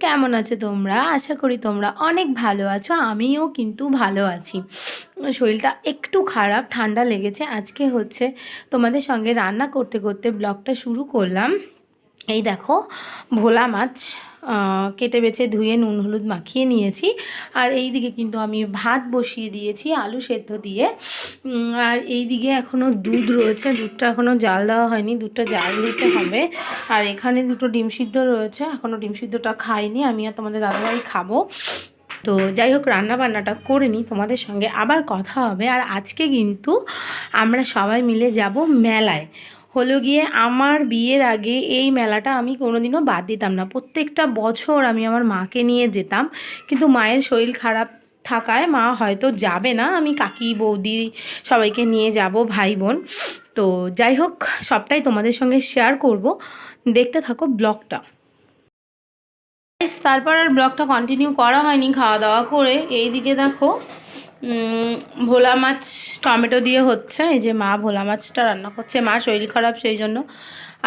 কেমন আছো তোমরা? আশা করি তোমরা অনেক ভালো আছো, আমিও কিন্তু ভালো আছি। শরীরটা একটু খারাপ, ঠান্ডা লেগেছে। আজকে হচ্ছে তোমাদের সঙ্গে রান্না করতে করতে ব্লগটা শুরু করলাম। এই দেখো, ভোলা মাছ কেটে বেছে ধুয়ে নুন, হলুদ মাখিয়ে নিয়েছি। আর এই দিকে কিন্তু আমি ভাত বসিয়ে দিয়েছি, আলু সেদ্ধ দিয়ে। আর এই দিকে এখনও দুধ রয়েছে, দুধটা এখনও জাল দেওয়া হয়নি, দুধটা জাল দিতে হবে। আর এখানে দুটো ডিম সিদ্ধ রয়েছে এখনও ডিম সিদ্ধটা খাইনি, আমি আর তোমাদের দাদাভাই খাব। তো যাই হোক রান্না বান্নাটা করে নিই, তোমাদের সঙ্গে আবার কথা হবে। আর আজকে কিন্তু আমরা সবাই মিলে যাব মেলায়। হলো গিয়ে আমার বিয়ের আগে এই মেলাটা আমি কোনোদিনও বাদ দিতাম না। প্রত্যেকটা বছর আমি আমার মাকে নিয়ে যেতাম। কিন্তু মায়ের শরীর খারাপ থাকায় মা হয়তো যাবে না। আমি কাকি, বৌদি সবাইকে নিয়ে যাব ভাই বোন তো যাই হোক, সবটাই তোমাদের সঙ্গে শেয়ার করব। দেখতে থাকো ব্লগটা। তারপর আর ব্লগটা কন্টিনিউ করা হয়নি খাওয়া দাওয়া করে। এই দিকে দেখো। ভোলা মাছ টমেটো দিয়ে হচ্ছে, এই যে মা ভোলা মাছটা রান্না করছে, মা শরীর খারাপ সেই জন্য।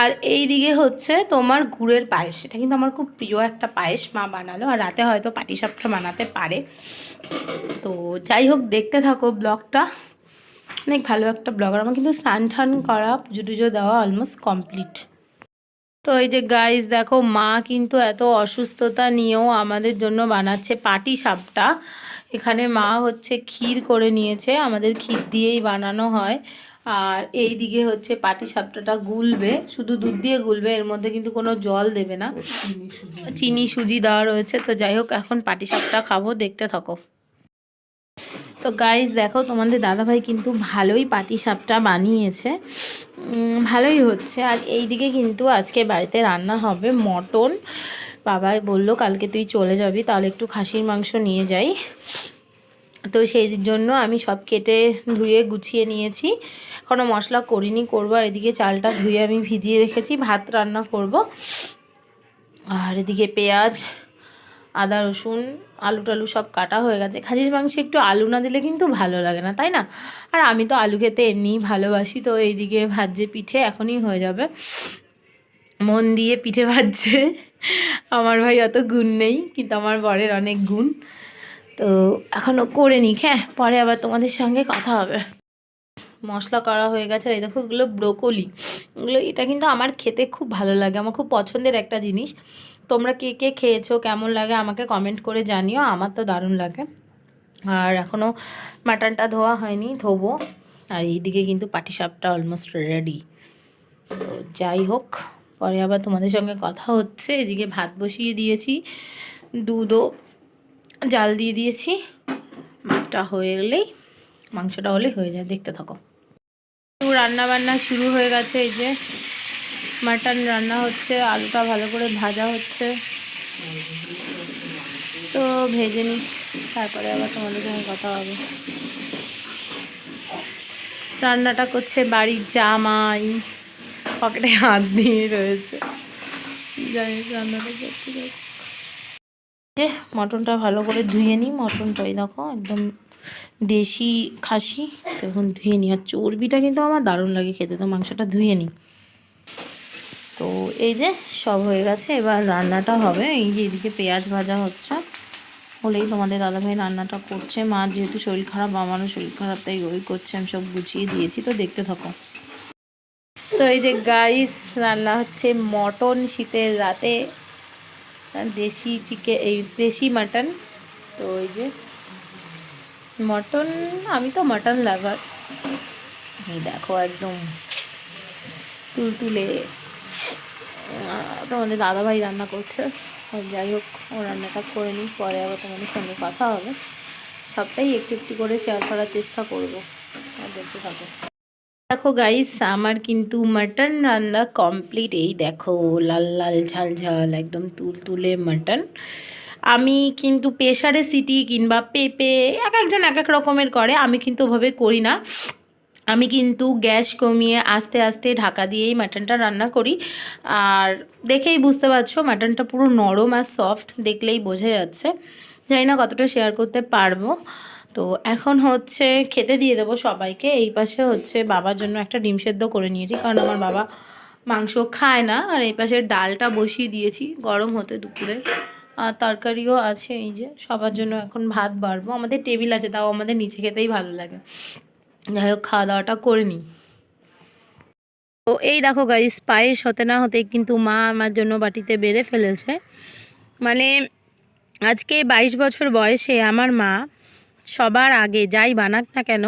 আর এই দিকে হচ্ছে তোমার গুড়ের পায়েস, এটা কিন্তু আমার খুব প্রিয় একটা পায়েস মা বানালো, আর রাতে হয়তো পাটিসাপটা বানাতে পারে। তো যাই হোক, দেখতে থাকো ব্লগটা। অনেক ভালো একটা ব্লগ, আর আমার কিন্তু স্নান টান করা, পুজো টুজো দেওয়া অলমোস্ট কমপ্লিট তো এই যে গাইস দেখো মা কিন্তু এত অসুস্থতা নিয়েও আমাদের জন্য বানাচ্ছে পাটি সাপটা এখানে মা হচ্ছে ক্ষীর করে নিয়েছে, আমাদের ক্ষীর দিয়েই বানানো হয়। আর এই দিকে হচ্ছে পাটি সাপটাটা গুলবে, শুধু দুধ দিয়ে গুলবে, এর মধ্যে কিন্তু কোনো জল দেবে না। চিনি সুজি দেওয়া রয়েছে, তো যাই হোক, এখন পাটি সাপটা খাব, দেখতে থাকো। তো গাইজ দেখো, তোমাদের দাদাভাই কিন্তু ভালোই পাটি সাপটা বানিয়েছে ভালোই হচ্ছে। আর এই দিকে কিন্তু আজকে বাড়িতে রান্না হবে মটন। বাবা বলল, কালকে তুই চলে যাবি, তাহলে একটু খাসির মাংস নিয়ে যাই। তো সেই জন্য আমি সব কেটে ধুয়ে গুছিয়ে নিয়েছি। এখনও মশলা করিনি, করব। আর এদিকে চালটা ধুয়ে আমি ভিজিয়ে রেখেছি, ভাত রান্না করব। আর এদিকে পেঁয়াজ, আদা, রসুন, আলু টালু সব কাটা হয়ে গেছে। খাসির মাংসে একটু আলু না দিলে কিন্তু ভালো লাগে না, তাই না? আর আমি তো আলু খেতে এমনিই ভালোবাসি, তো এইদিকে ভাজছে, পিঠে এখনই হয়ে যাবে। মন দিয়ে পিঠে ভাজছে। আমার ভাই অত গুণ নেই, কিন্তু আমার বরের অনেক গুণ। তো এখনও করে নিক হ্যাঁ পরে আবার তোমাদের সঙ্গে কথা হবে। মশলা করা হয়ে গেছে, আর এই দেখো এগুলো ব্রোকলি এগুলো, এটা কিন্তু আমার খেতে খুব ভালো লাগে, আমার খুব পছন্দের একটা জিনিস। তোমরা কে কে খেয়েছো, কেমন লাগে আমাকে কমেন্ট করে জানিও, আমার তো দারুণ লাগে। আর এখনও মাটনটা ধোয়া হয়নি, ধোবো। আর এইদিকে কিন্তু পাটিসাপটা অলমোস্ট রেডি তো যাই হোক। পরে আবার তোমাদের সঙ্গে কথা হচ্ছে। এদিকে ভাত বসিয়ে দিয়েছি, দুধও জাল দিয়ে দিয়েছি। মাছটা হয়ে গেলেই, মাংসটা হলেই হয়ে যায়, দেখতে থাকো। রান্না বান্না শুরু হয়ে গেছে, এই যে মাটন রান্না হচ্ছে, আলুটা ভালো করে ভাজা হচ্ছে। তো ভেজে নিই, তারপরে আবার তোমাদের সঙ্গে কথা হবে। রান্নাটা করছে বাড়ির জামাই। পকেটে হাত দিয়ে রয়েছে। যাই রান্নাটা। যে মটনটা ভালো করে ধুয়ে নিই মটনটা এই দেখো একদম দেশি খাসি, তখন ধুয়ে নিই। আর চর্বিটা কিন্তু আমার দারুণ লাগে খেতে, তো মাংসটা ধুয়ে নিই। তো এই যে সব হয়ে গেছে, এবার রান্নাটা হবে। এই যে এদিকে পেঁয়াজ ভাজা হচ্ছে। হলেই তোমাদের দাদাভাই রান্নাটা করছে। মা যেহেতু শরীর খারাপ আমারও শরীর খারাপ, তাই ওই করছে। আমি সব গুছিয়ে দিয়েছি, তো দেখতে থাকো। তো এই যে গাইস রান্না হচ্ছে মটন শীতের রাতে। দেশি চিকে এই দেশি মাটন তো ওই যে মটন, আমি তো মটন লাভার এই দেখো একদম তুলতুলে। তোমাদের দাদাভাই রান্না করছে। যাই হোক, ও রান্নাটা করে নিই, পরে আবার তোমাদের সঙ্গে কথা হবে। সবটাই একটু একটু করে শেয়ার করার চেষ্টা করব। দেখতে থাকো। দেখো গাইস আমার কিন্তু মাটন রান্না কমপ্লিট এই দেখো, লাল লাল, ঝাল ঝাল, একদম তুলতুলে মাটন আমি কিন্তু প্রেশারে সিটি কিংবা পেঁপে, এক একজন এক এক রকমের করে, আমি কিন্তু ওভাবে করি না। আমি কিন্তু গ্যাস কমিয়ে আস্তে আস্তে ঢাকা দিয়েই মাটনটা রান্না করি। আর দেখেই বুঝতে পারছ মাটনটা পুরো নরম আর সফট দেখলেই বোঝা যাচ্ছে। জানি না কতটা শেয়ার করতে পারব। তো এখন হচ্ছে খেতে দিয়ে দেবো সবাইকে। এই পাশে হচ্ছে বাবার জন্য একটা ডিম সেদ্ধ করে নিয়েছি, কারণ আমার বাবা মাংস খায় না। আর এই পাশে ডালটা বসিয়ে দিয়েছি, গরম হতে দুপুরে। আর তরকারিও আছে, এই যে সবার জন্য এখন ভাত বাড়বো। আমাদের টেবিল আছে, তাও আমাদের নিচে খেতেই ভালো লাগে। যাই হোক, খাওয়া দাওয়াটা করে নিই। তো এই দেখো গাইস পায়েস হতে না হতে কিন্তু মা আমার জন্য বাটিতে বেড়ে ফেলেছে। মানে আজকে বাইশ বছর বয়সে আমার মা সবার আগে যাই বানাক না কেন,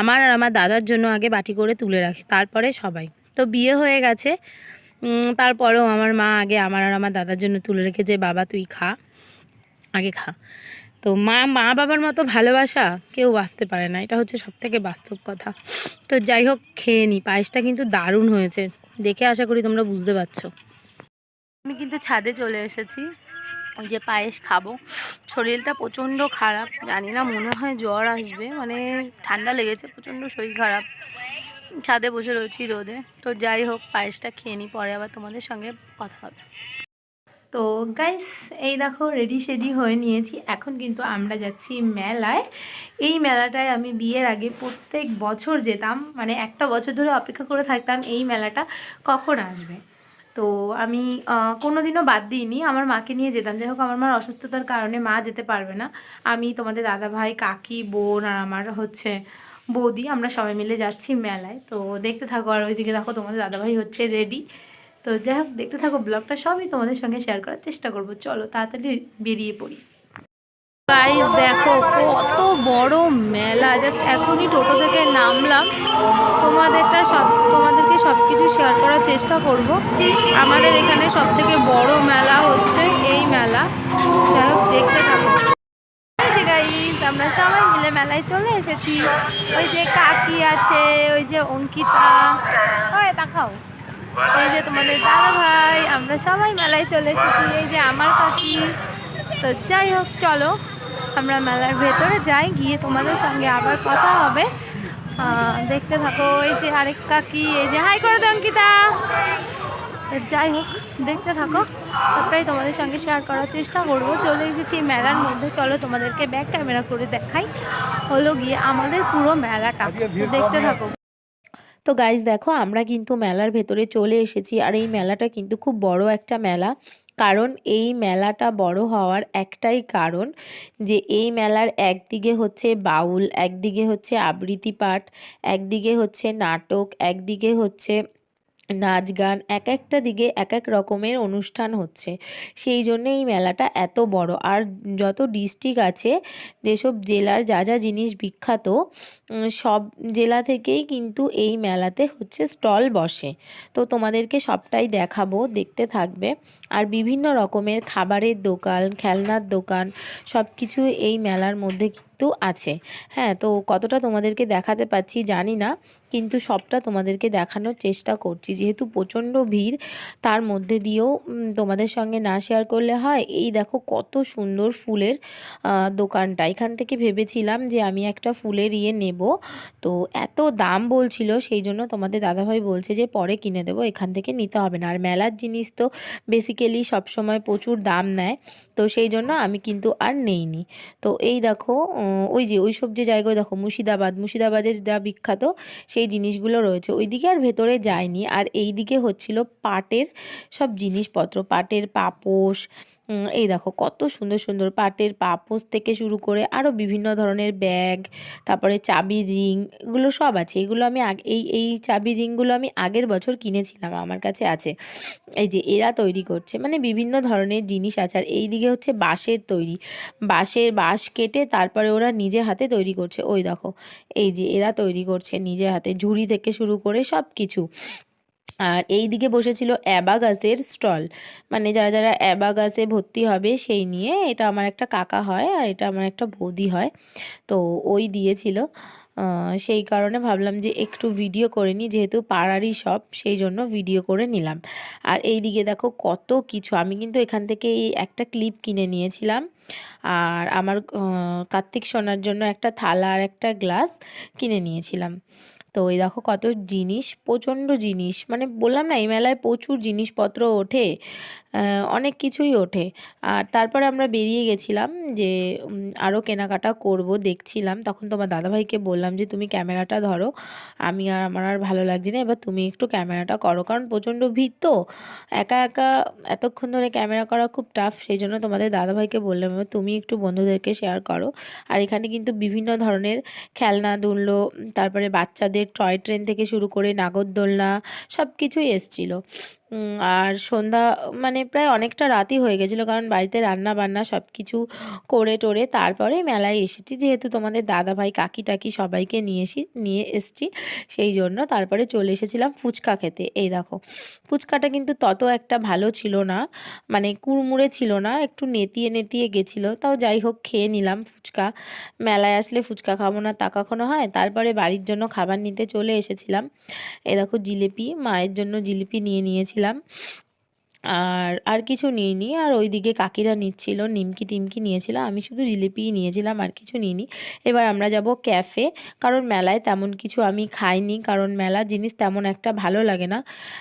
আমার আর আমার দাদার জন্য আগে বাটি করে তুলে রাখে, তারপরে সবাই। তো বিয়ে হয়ে গেছে তারপরেও আমার মা আগে আমার আর আমার দাদার জন্য তুলে রেখেছে বাবা, তুই খা, আগে খা। তো মা মা বাবার মতো ভালোবাসা কেউ বাঁচতে পারে না, এটা হচ্ছে সব থেকে বাস্তব কথা। তো যাই হোক, খেয়ে নিই পায়েসটা কিন্তু দারুণ হয়েছে, দেখে আশা করি তোমরা বুঝতে পারছ। আমি কিন্তু ছাদে চলে এসেছি। যে পায়েস খাব। শরীরটা প্রচণ্ড খারাপ, জানি না, মনে হয় জ্বর আসবে। মানে ঠান্ডা লেগেছে, প্রচণ্ড শরীর খারাপ। ছাদে বসে রয়েছি রোদে। তো যাই হোক, পায়েসটা খেয়ে নিই, পরে আবার তোমাদের সঙ্গে কথা হবে। তো গাইস এই দেখো রেডি সেডি হয়ে নিয়েছি। এখন কিন্তু আমরা যাচ্ছি মেলায়। এই মেলাটায় আমি বিয়ের আগে প্রত্যেক বছর যেতাম। মানে একটা বছর ধরে অপেক্ষা করে থাকতাম, এই মেলাটা কখন আসবে? তো আমি কোনো দিনও বাদ দিইনি। আমার মাকে নিয়ে যেতাম। যাই হোক, আমার মার অসুস্থতার কারণে মা যেতে পারবে না। আমি তোমাদের দাদা ভাই, কাকি, বোন আর আমার হচ্ছে বৌদি, আমরা সবাই মিলে যাচ্ছি মেলায়। তো দেখতে থাকো আর ওইদিকে দেখো তোমাদের দাদাভাই হচ্ছে রেডি তো যাই হোক, দেখতে থাকো ব্লগটা সবই তোমাদের সঙ্গে শেয়ার করার চেষ্টা করব। চলো, তাড়াতাড়ি বেরিয়ে পড়ি। গাইস দেখো কত বড় মেলা। জাস্ট এখনই টোটো থেকে নামলাম। তোমাদেরটা সব, তোমাদেরকে সব কিছু শেয়ার করার চেষ্টা করব। আমাদের এখানে সব থেকে বড় মেলা হচ্ছে এই মেলা। যাই হোক, দেখতে থাকো। আমরা সবাই মিলে মেলায় চলে এসেছি। ওই যে কাকি আছে, ওই যে অঙ্কিতা। ওই তাকাও এই যে তোমাদের দাদা ভাই, আমরা সবাই মেলায় চলে এসেছি। এই যে আমার কাকি। তো যাই হোক, চলো। আমরা মেলার ভেতরে যাই গিয়ে তোমাদের সঙ্গে আবার কথা হবে। দেখতে থাকো এই যে আরেক কাকি এই যে হাই করে দাও অঙ্কিতা। তো যাই হোক দেখতে থাকো। সবটাই তোমাদের সঙ্গে শেয়ার করার চেষ্টা করব। চলে এসেছি মেলার মধ্যে। চলো তোমাদেরকে ব্যাক ক্যামেরা করে দেখাই। হলো গিয়ে আমাদের পুরো মেলাটা। দেখতে থাকো। তো গাইজ দেখো আমরা কিন্তু মেলার ভেতরে চলে এসেছি। আর এই মেলাটা কিন্তু খুব বড় একটা মেলা। কারণ এই মেলাটা বড় হওয়ার একটাই কারণ যে এই মেলার একদিকে হচ্ছে বাউল, একদিকে হচ্ছে আবৃত্তি পাঠ, একদিকে হচ্ছে নাটক, একদিকে হচ্ছে নাচ গান এক একটা দিকে এক এক রকমের অনুষ্ঠান হচ্ছে। সেই জন্য এই মেলাটা এত বড়। আর যত ডিস্ট্রিক্ট আছে, যেসব জেলার যা যা জিনিস বিখ্যাত সব জেলা থেকেই কিন্তু এই মেলাতে হচ্ছে স্টল বসে। তো তোমাদেরকে সবটাই দেখাবো, দেখতে থাকবে। আর বিভিন্ন রকমের খাবারের দোকান, খেলনার দোকান সব কিছু এই মেলার মধ্যে কিন্তু আছে। হ্যাঁ তো কতটা তোমাদেরকে দেখাতে পাচ্ছি জানি না, কিন্তু সবটা তোমাদেরকে দেখানোর চেষ্টা করছি। যেহেতু প্রচণ্ড ভিড়, তার মধ্যে দিয়েও তোমাদের সঙ্গে না শেয়ার করলে হয়। এই দেখো কত সুন্দর ফুলের দোকানটা। এখান থেকে ভেবেছিলাম যে আমি একটা ফুলের ইয়ে নেব। তো এত দাম বলছিল, সেই জন্য তোমাদের দাদাভাই বলছে যে পরে কিনে দেবো, এখান থেকে নিতে হবে না। আর মেলার জিনিস তো বেসিক্যালি সবসময় প্রচুর দাম নেয়। তো সেই জন্য আমি কিন্তু আর নেইনি। তো এই দেখো ওই যে, ওই সব যে জায়গায় দেখো মুর্শিদাবাদ, মুর্শিদাবাদের যা বিখ্যাত সেই জিনিসগুলো রয়েছে। ওইদিকে আর ভেতরে যায়নি। আর এই দিকে হচ্ছিল পাটের সব জিনিসপত্র, পাটের পাপোশ এই দেখো কত সুন্দর সুন্দর পাটের পাপোশ থেকে শুরু করে আরও বিভিন্ন ধরনের ব্যাগ, তারপরে চাবি রিং, এগুলো সব আছে। এগুলো আমি এই এই চাবি রিংগুলো আমি আগের বছর কিনেছিলাম, আমার কাছে আছে। এই যে এরা তৈরি করছে মানে বিভিন্ন ধরনের জিনিস আছে। আর এই দিকে হচ্ছে বাঁশের তৈরি। বাঁশের বাঁশ কেটে তারপরে ওরা নিজে হাতে তৈরি করছে। ওই দেখো, এই যে এরা তৈরি করছে নিজে হাতে, ঝুড়ি থেকে শুরু করে সব কিছু আর এই দিকে বসেছিল অ্যাবাগাসের স্টল। মানে যারা যারা অ্যাবাগাসে ভর্তি হবে সেই নিয়ে এটা আমার একটা কাকা হয় আর এটা আমার একটা বৌদি হয়। তো ওই দিয়েছিল। সেই কারণে ভাবলাম যে একটু ভিডিও করে নিই যেহেতু পাড়ারই সব, সেই জন্য ভিডিও করে নিলাম। আর এই দিকে দেখো কত কিছু। আমি কিন্তু এখান থেকে এই একটা ক্লিপ কিনে নিয়েছিলাম। আর আমার কার্তিক সোনার জন্য একটা থালা আর একটা গ্লাস কিনে নিয়েছিলাম। তো এই দেখো কত জিনিস, প্রচণ্ড জিনিস। মানে বললাম না, এই মেলায় প্রচুর জিনিসপত্র ওঠে অনেক কিছুই ওঠে। আর তারপরে আমরা বেরিয়ে গেছিলাম যে আরও কেনাকাটা করব, দেখছিলাম। তখন তোমার দাদাভাইকে বললাম যে, তুমি ক্যামেরাটা ধরো, আমি আর আমার আর ভালো লাগছে না, এবার তুমি একটু ক্যামেরাটা করো। কারণ প্রচণ্ড ভিড় তো, একা একা এতক্ষণ ধরে ক্যামেরা করা খুব টাফ সেই জন্য তোমাদের দাদাভাইকে বললাম, এবার তুমি একটু বন্ধুদেরকে শেয়ার করো। আর এখানে কিন্তু বিভিন্ন ধরনের খেলনা দুললো তারপরে বাচ্চাদের টয় ট্রেন থেকে শুরু করে নাগরদোলনা সব কিছুই এসছিলো। আর সন্ধ্যা মানে প্রায় অনেকটা রাতই হয়ে গেছিল, কারণ বাড়িতে রান্না বান্না সব কিছু করে টোরে তারপরে মেলায় এসেছি, যেহেতু তোমাদের দাদা ভাই, কাকি টাকি সবাইকে নিয়ে এসি, নিয়ে এসছি, সেই জন্য তারপরে চলে এসেছিলাম ফুচকা খেতে। এই দেখো, ফুচকাটা কিন্তু তত একটা ভালো ছিল না মানে কুড়মুড়ে ছিল না, একটু নেতিয়ে নেতিয়ে গেছিল, তাও যাই হোক খেয়ে নিলাম ফুচকা। মেলায় আসলে ফুচকা খাব না তা কখনো হয়, তারপরে বাড়ির জন্য খাবার নিতে চলে এসেছিলাম। এ দেখো জিলিপি, মায়ের জন্য জিলিপি নিয়ে নিয়েছিলাম। গিয়েছিলাম আর আর কিছু নিইনি। আর ওইদিকে কাকিরা নিচ্ছিল, নিমকি টিমকি নিয়েছিল। আমি শুধু জিলিপিই নিয়েছিলাম, আর কিছু নিইনি। এবার আমরা যাব ক্যাফে। কারণ মেলায় তেমন কিছু আমি খাইনি, কারণ মেলার জিনিস তেমন একটা ভালো লাগে না।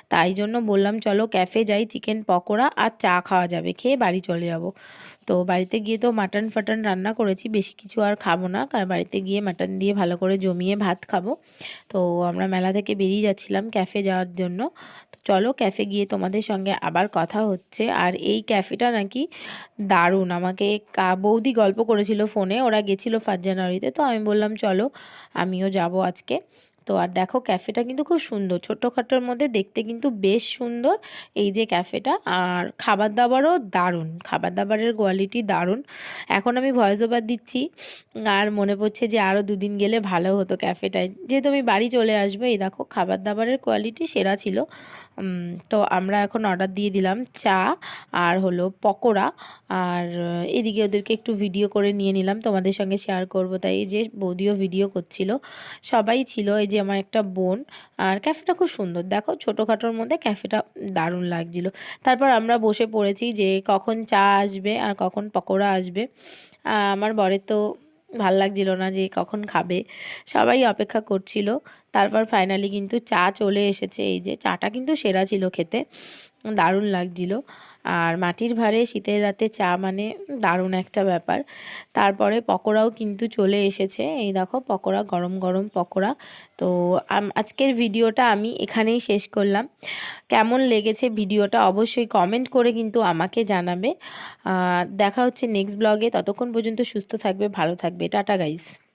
তাই জন্য বললাম, চলো ক্যাফে যাই, চিকেন পকোড়া আর চা খাওয়া যাবে। খেয়ে বাড়ি চলে যাব। তো বাড়িতে গিয়ে তো মাটন ফাটন রান্না করেছি, বেশি কিছু আর খাব না। কারণ বাড়িতে গিয়ে মাটন দিয়ে ভালো করে জমিয়ে ভাত খাব। তো আমরা মেলা থেকে বেরিয়ে যাচ্ছিলাম ক্যাফে যাওয়ার জন্য। তো চলো ক্যাফে গিয়ে তোমাদের সঙ্গে আবার কথা হচ্ছে। আর এই ক্যাফেটা নাকি দারুণ। আমাকে বৌদি গল্প করেছিল ফোনে, ওরা গেছিল ফার্স্ট জানুয়ারিতে। তো আমি বললাম, চলো আমিও যাব আজকে। তো আর দেখো ক্যাফেটা কিন্তু খুব সুন্দর। ছোটোখাটোর মধ্যে দেখতে কিন্তু বেশ সুন্দর এই যে ক্যাফেটা। আর খাবার দাবারও দারুণ খাবার দাবারের কোয়ালিটি দারুণ। এখন আমি ভয়েস ওভার দিচ্ছি। আর মনে পড়ছে যে আরও দুদিন গেলে ভালো হতো ক্যাফেটায়। যেহেতু আমি বাড়ি চলে আসব, এই দেখো খাবার দাবারের কোয়ালিটি সেরা ছিল। তো আমরা এখন অর্ডার দিয়ে দিলাম চা আর হলো পকোড়া। আর এদিকে ওদেরকে একটু ভিডিও করে নিয়ে নিলাম, তোমাদের সঙ্গে শেয়ার করব। তাই এই যে বৌদিও ভিডিও করছিল, সবাই ছিল এই যে আমার একটা বোন, আর ক্যাফেটা খুব সুন্দর। দেখো ছোটোখাটোর মধ্যে ক্যাফেটা দারুণ লাগছিল। তারপর আমরা বসে পড়েছি যে কখন চা আসবে আর কখন পকোড়া আসবে। আমার বরের তো ভালো লাগছিল না যে কখন খাবে। সবাই অপেক্ষা করছিল। তারপর ফাইনালি কিন্তু চা চলে এসেছে। এই যে চাটা কিন্তু সেরা ছিল খেতে। দারুণ লাগছিল। আর মাটির ভাঁড়ে শীতের রাতে চা মানে দারুণ একটা ব্যাপার। তারপরে পকোড়াও কিন্তু চলে এসেছে। এই দেখো, পকোড়া, গরম গরম পকোড়া। তো আজকের ভিডিওটা আমি এখানেই শেষ করলাম। কেমন লেগেছে ভিডিওটা অবশ্যই কমেন্ট করে কিন্তু আমাকে জানাবে। দেখা হচ্ছে নেক্সট ব্লগে। ততক্ষণ পর্যন্ত সুস্থ থাকবে, ভালো থাকবে। Tata guys